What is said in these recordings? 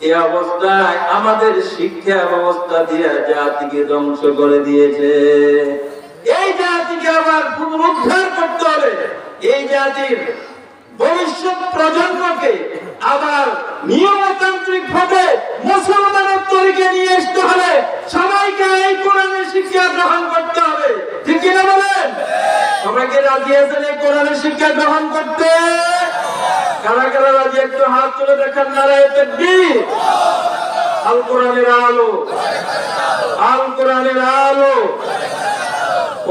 এই অবস্থায় আমাদের শিক্ষা ব্যবস্থা দিয়ে জাতিকে ধ্বংস করে দিয়েছে। এই জাতিকে আবার পুনরুদ্ধার করতে হবে। এই জাতির ভবিষ্যৎ প্রজন্মকে আবার নিয়মতান্ত্রিক ভাবে মুসলমানের তরিকে নিয়ে আসতে হলে সবাইকে এই কোরআনের শিক্ষা গ্রহণ করতে হবে। ঠিক কিনা বলেন? সবাইকে রাজি আছেন এই কোরআনের শিক্ষা গ্রহণ করতে? কারা কারা রাজি একটু হাত তুলে দেখান নারায় তাকবীর। আল কোরআনের আলো। আল কোরআনের আলো।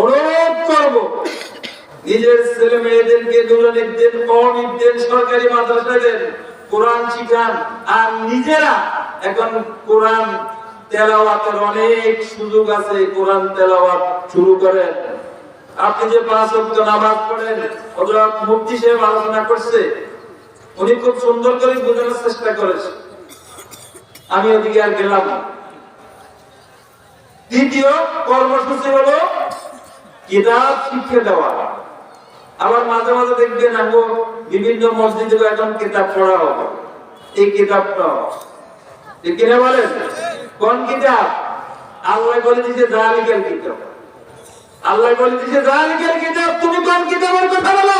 অনুরোধ করব, নিজের ছেলে মেয়েদেরকে নুরানিক দেন কওমিক দেন সরকারি মাদ্রাসা দেন, কোরআন শিখান। আর নিজেরা এখন কোরআন তেলাওয়াতের অনেক সুযোগ আছে, কোরআন তেলাওয়াত শুরু করেন। আপনি যে পাঁচ ওয়াক্ত নামাজ পড়েন মুফতি সাহেব আলোচনা করছে উনি খুব সুন্দর করে বোঝানোর চেষ্টা করেছে। আমি ওদিকে আর গেলাম। দ্বিতীয় কর্মসূচি হলো কিতাব শিক্ষা দেওয়া। আবার মাঝে মাঝে দেখবেন আমি বিভিন্ন মসজিদে এখন কিতাব পড়া হবে। এই কিতাবটা কিনা বলেন? কোন কিতাব? আল্লাহ বলে দিছে জালিকাল কিতাব। আল্লাহ বলে দিছে জালিকাল কিতাব। তুমি কোন কিতাবের কথা বলো?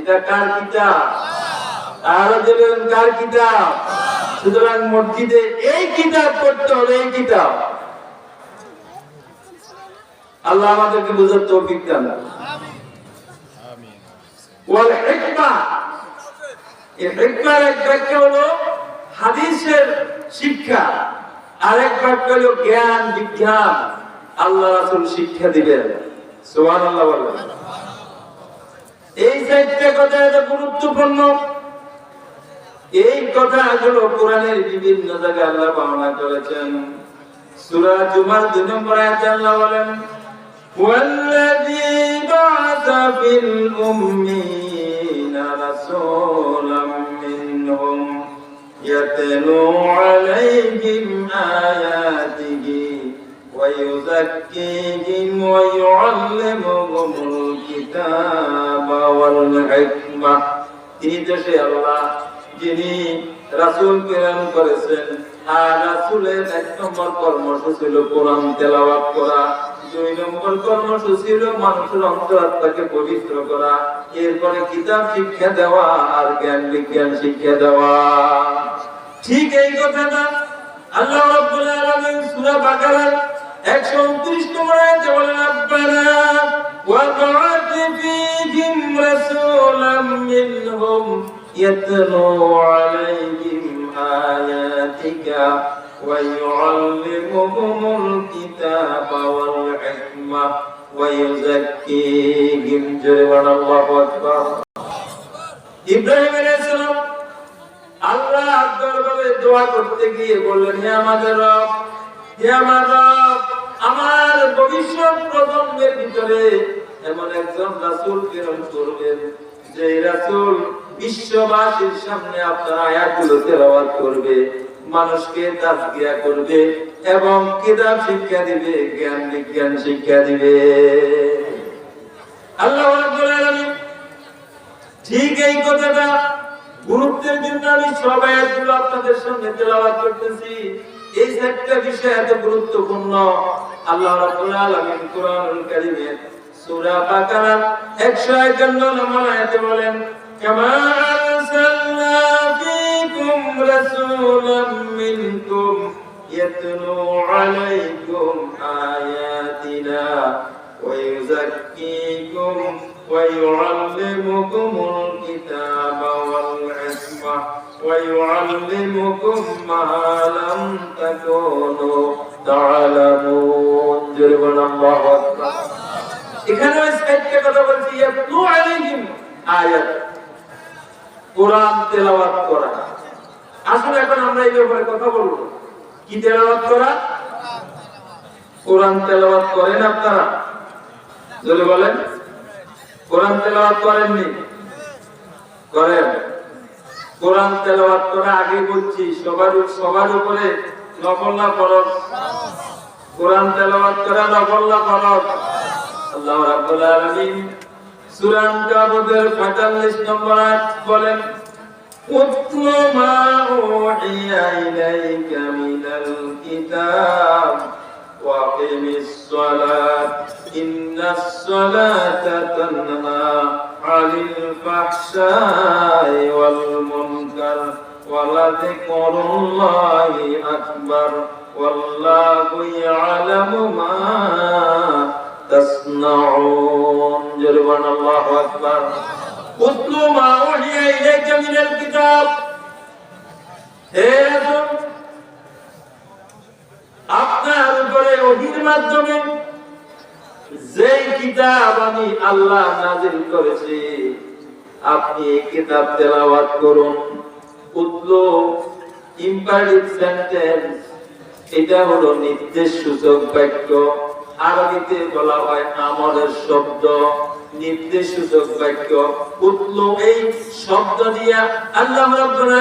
এটা কার কিতাব? আরও দেবেন কার কিতাব? সুতরাং মসজিদে এই কিতাব পড়তে হবে এই কিতাব। আল্লাহ আমাদেরকে বুঝার তৌফিক দেন ওয়াল হিকমা। এই হিকমার এক ব্যাখ্যা হলো হাদিসের শিক্ষা। আরেক ব্যাখ্যা হলো জ্ঞান, বিজ্ঞান। আল্লাহ রাসূল শিক্ষা দিবেন। সুবহানাল্লাহ বলেন। এই চারটে কথা এত গুরুত্বপূর্ণ এই কথাগুলো কোরআনের বিভিন্ন জায়গায় আল্লাহ বর্ণনা করেছেন সূরা জুমার 2 নম্বর আয়াতে আল্লাহ বলেন والذي بعث في الأمين رسولا منهم يتلو عليهم آياته ويزكيهم ويعلمهم الكتاب والحكمة তিনি তো সে আল্লাহ যিনি রাসূল প্রেরণ করেছেন আর রাসূলের এক নম্বর কর্মসূচি হলো কোরআন তেলাওয়াত করা দুই নম্বর কর্মসূচি হলো মানুষের অন্তরাত্মাকে পবিত্র করা এরপরে কিতাব শিক্ষা দেওয়া আর জ্ঞান বিজ্ঞান শিক্ষা দেওয়া ঠিক এই কথাটা আল্লাহ রাব্বুল আলামিন সূরা বাকারার 129 নম্বর আয়াতে বলেন রব্বানা ওয়া বা'াথ ফীহিম রাসূলাম মিনহুম ইয়াতলু আলাইহিম আয়াতিকা ويعلمهم الكتاب والحكمة ويزكيهم جربنا الله أكبر ইব্রাহিম আলাইহিস সালাম আল্লাহ দরবারে দোয়া করতে গিয়ে বললেন হে আমাদের রব হে আমার রব আমার ভবিষ্যৎ প্রজন্মের ভিতরে এমন একজন রাসূল প্রেরণ করবেন যে রাসূল বিশ্ববাসীর সামনে আপনার আয়াতগুলো তেলাওয়াত করবে, মানুষকে তাজকিয়া করবে এবং কিতাব শিক্ষা দিবে, জ্ঞান বিজ্ঞান শিক্ষা দিবে। আল্লাহ ঠিক এই কথাটা গুরুত্বের জন্য আমি সব আয়াতগুলো আপনাদের সামনে তেলাওয়াত করতেছি। এই একটা বিষয় এত গুরুত্বপূর্ণ। আল্লাহ রাব্বুল আলামিন কোরআনুল কারীমে সূরা বাকারা 151 নম্বর আয়াতে বলেন, কামা আরসালনা ফীকুম রাসূলাম মিনকুম ইয়াতলু আলাইকুম আয়াতিনা ওয়া ইউযাক্কিকুম ওয়া ইউআল্লিমুকুমুল কিতাব। ويعلمكم ما لم تكونوا تعلمون جربنا الله أكبر এখানে সাইডকে কথা বলছি ইয়াতলু আলাইহিম আয়াত কোরআন তেলাওয়াত করা আসলে এখন আমরা এই ব্যাপারে কথা বলবো কি তেলাওয়াত করা কোরআন তেলাওয়াত করেন আপনারা যদি বলেন কোরআন তেলাওয়াত করেননি করেন কোরআন তেলাওয়াত করা আগে বলছি সবার সবার উপরে নকল না ফরজ কোরআন তেলাওয়াত করা নকল না ফরজ আল্লাহ রাব্বুল আলামিন সূরা আনকাবুতের 45 নম্বর আয়াত বলেন উতলু মা উহিয়া ইলাইকা মিনাল কিতাব وأقم الصلاة إن الصلاة تنهى عن الفحشاء والمنكر ولذكر الله أكبر والله يعلم ما تصنعون جربنا الله أكبر اتل ما أوحي إليك من الكتاب হে রাসূল আপনার উপরে ওহির মাধ্যমে যে কিতাব আমি আল্লাহ নাজিল করেছি আপনি এই কিতাব তেলাওয়াত করুন সেন্টেন্স এটা হলো নির্দেশ সূচক বাক্য। আরবিতে বলা হয় শব্দ। নির্দেশ সূচক বাক্য এই শব্দ দিয়া আল্লাহ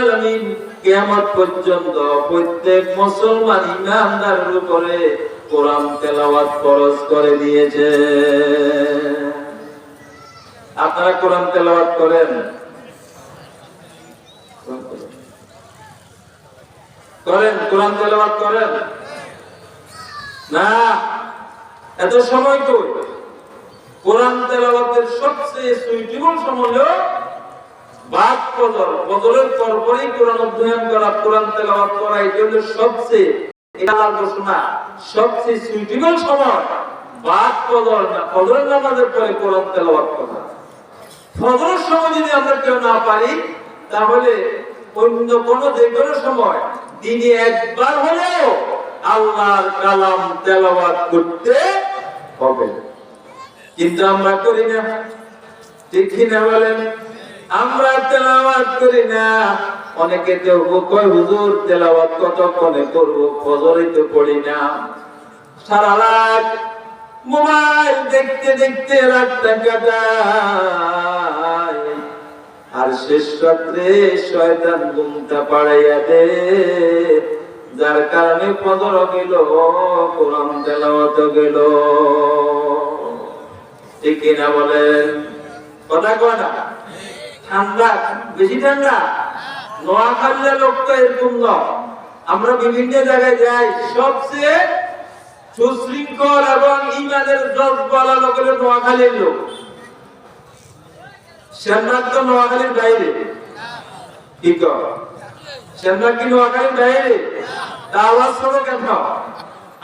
আলামিন কিয়ামত পর্যন্ত প্রত্যেক মুসলমান ইমানদারের উপরে কোরআন তেলাওয়াত ফরজ করে দিয়েছে। আপনারা কোরআন তেলাওয়াত করেন? করেন, কোরআন তেলাওয়াত করেন। না, এত সময় কই? কোরআন তেলাওয়াতের সবচেয়ে সুইটেবল সময় হলো বাদ কোরআন অধ্যয়ন করা, কোরআন করা, এটা হলো সবচেয়ে, এটা সবচেয়ে সুইটেবল সময় বাদ না নামাজের পরে কোরআন তেলাওয়াত করা। ফজরের সময় যদি আমরা কেউ না পারি, তাহলে অন্য কোন যে কোনো সময় দিনে একবার হলেও আল্লাহর কালাম তেলাওয়াত করতে হবে। কিন্তু আমরা করি না। ঠিক কিনা বলেন? আমরা তেলাওয়াত করি না। অনেকে তো কয়, হুজুর, তেলাওয়াত কতক্ষণে করব? ফজরে তো পড়ি না। সারা রাত মোবাইল দেখতে দেখতে রাতটা কাটায়। আর শেষ রাত্রে শয়তান ঘুমটা পাড়াইয়া দে। যার কারণে ফজর গেল কোরআন তেলাওয়াত গেল ঠিক কিনা বলেন? কথা কয় না? ঠান্ডা, বেশি ঠান্ডা? নোয়াখালীর লোক তো এরকম নয় আমরা বিভিন্ন জায়গায় যাই, সবচেয়ে সুশৃঙ্খল এবং ইমানের জজ বলা লোক হলো নোয়াখালীর লোক। শ্যামনাথ তো নোয়াখালীর বাইরে। কি কর শ্যামনাথ কি নোয়াখালীর বাইরে? তা আওয়াজ শোনো কেন?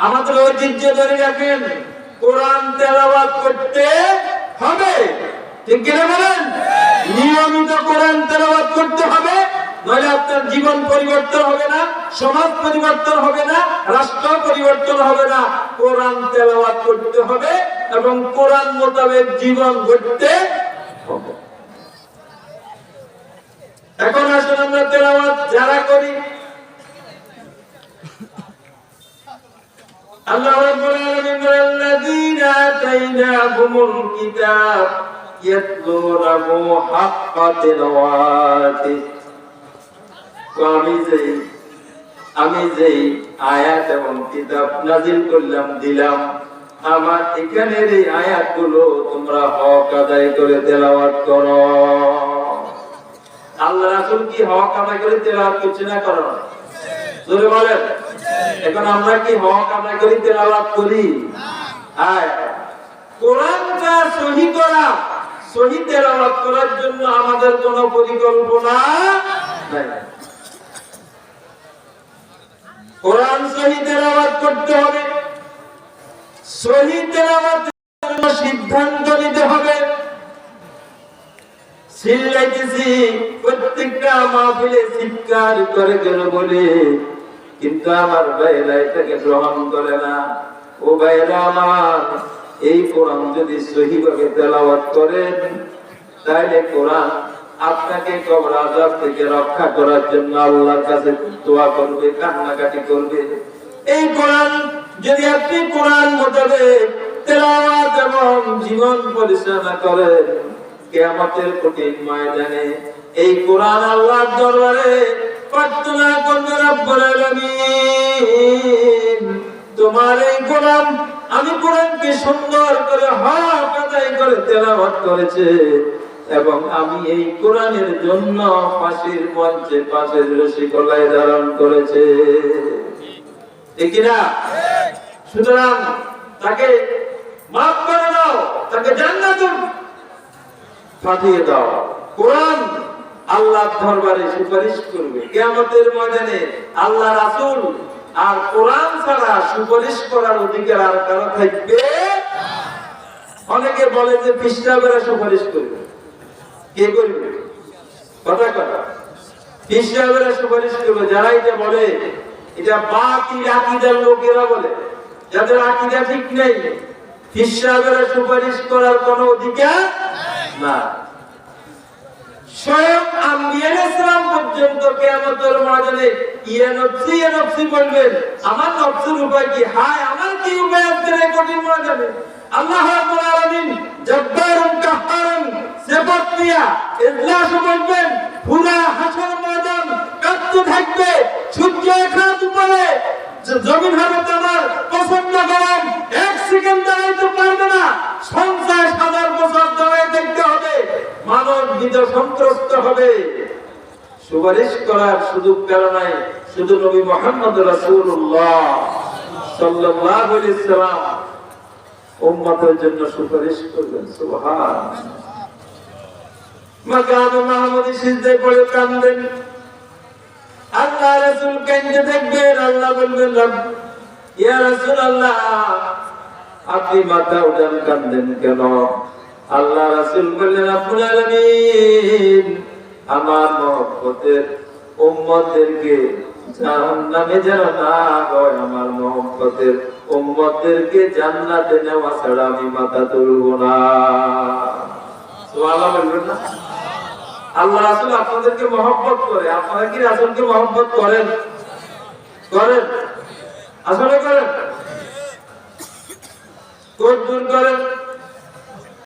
আমাদের ঐতিহ্য ধরে রাখেন, কোরআন তেলাওয়াত করতে হবে। ঠিক কিনা বলেন? নিয়মিত কোরআন তেলাবাদ করতে হবে, নইলে আপনার জীবন পরিবর্তন হবে না, সমাজ পরিবর্তন হবে না, রাষ্ট্র পরিবর্তন হবে না। কোরআন তেলাওয়াত করতে হবে এবং কোরআন মোতাবেক জীবন গড়তে হবে। এখন আসলে আমরা তেলাওয়াত যারা করি। আল্লাহ রাব্বুল আলামিন বলেন আল্লাযীনা আতাইনাহুমুল কিতাব ইয়াতলুনাহু হাক্কা তিলাওয়াতি। আমি যেই আমি যেই আয়াত এবং কিতাব নাজিল করলাম, দিলাম, আমার এখানের এই আয়াতগুলো তোমরা হক আদায় করে তেলাওয়াত করো। আল্লাহ রাসূল কি হক আদায় করে তেলাওয়াত করছে না করো না? জোরে বলেন। এখন আমরা কি হক আদায় করি তেলাওয়াত করি? আয়। কোরআনটা সহি করা, সহি তেলাওয়াত করার জন্য আমাদের কোনো পরিকল্পনা নাই। কোরআন সহি তেলাওয়াত করতে হবে। সহি তেলাওয়াতের জন্য সিদ্ধান্ত নিতে হবে। তাহলে কোরআন আপনাকে কবর থেকে রক্ষা করার জন্য আল্লাহর কাছে দোয়া করবে, কান্নাকাটি করবে। এই কোরআন যদি আপনি কোরআন মোতাবেক তেলাওয়াত এবং জীবন পরিচালনা করেন কিয়ামতের কঠিন ময়দানে। এই কোরআন আল্লাহর দরবারে প্রার্থনা করবে রব্বুল আলামিন। তোমার এই কোরআন আমি কোরআনকে সুন্দর করে হক আদায় করে তেলাওয়াত করেছে এবং আমি এই কোরআনের জন্য ফাঁসির মঞ্চে পাশের রশি ধারণ করেছে। ঠিক না সুতরাং তাকে মাফ করে দাও, তাকে জান্নাত পাঠিয়ে দাও। কোরআন আল্লাহর দরবারে সুপারিশ করবে। কিয়ামতের ময়দানে আল্লাহ রাসূল আর কোরআন ছাড়া সুপারিশ করার অধিকার আর কারও থাকবে অনেকে বলে যে খ্রিস্টাবেরা সুপারিশ করবে। কে করবে? কথা কথা খ্রিস্টাবেরা সুপারিশ করবে। যারা এটা বলে, এটা বাতিল আকিদার লোকেরা বলে। যাদের আকিদা ঠিক নেই খ্রিস্টাবেরা সুপারিশ করার কোনো অধিকার না। স্বয়ং আম্বিয়া ইসলাম পর্যন্ত কিয়ামতের ময়দানে ইয়া নফসি ইয়া নফসি বলবেন আমার নফসের উপায় কি? হায়, আমার কি উপায় আছে রে কঠিন ময়দানে? আল্লাহ রাব্বুল আলামিন জব্বারুন কাহ্হারুন সিফাত দিয়া ইজলাস বলবেন পুরা হাসর ময়দান কাঁপতে থাকবে। সূর্য এখানে উপরে জমিন হবে এক সেকেন্ড দাঁড়াইতে পারবে না। পঞ্চাশ দেখতে হবে, মানব বিদ সন্ত্রস্ত হবে। সুপারিশ করার সুযোগ পেল নাই শুধু নবী মোহাম্মদ রাসূলুল্লাহ সাল্লাল্লাহু আলাইহি সাল্লাম জন্য সুপারিশ করবেন, সুবহান। মাকাম মাহমুদি সিজদায় পড়ে কান্দেন। আল্লাহ রাসূল কেন্দে দেখবেন আল্লাহ বলবেন, রব, ইয়া রাসূলুল্লাহ, আপনি মাথা উঠান, কান্দেন কেন? আল্লাহ রাসূল বললেন, রব্বুল আলামিন, আমার মহব্বতের উম্মতদেরকে জাহান্নামে যেন না হয়, আমার মহব্বতের উম্মতদেরকে জান্নাতে নেওয়া ছাড়া আমি মাথা তুলব না। সুবহানাল্লাহ বলবেন না? আল্লাহ রাসূল আপনাদেরকে মহব্বত করে আপনারা কি রাসুলকে মহব্বত করেন? করেন। আসলে করেন। করেন?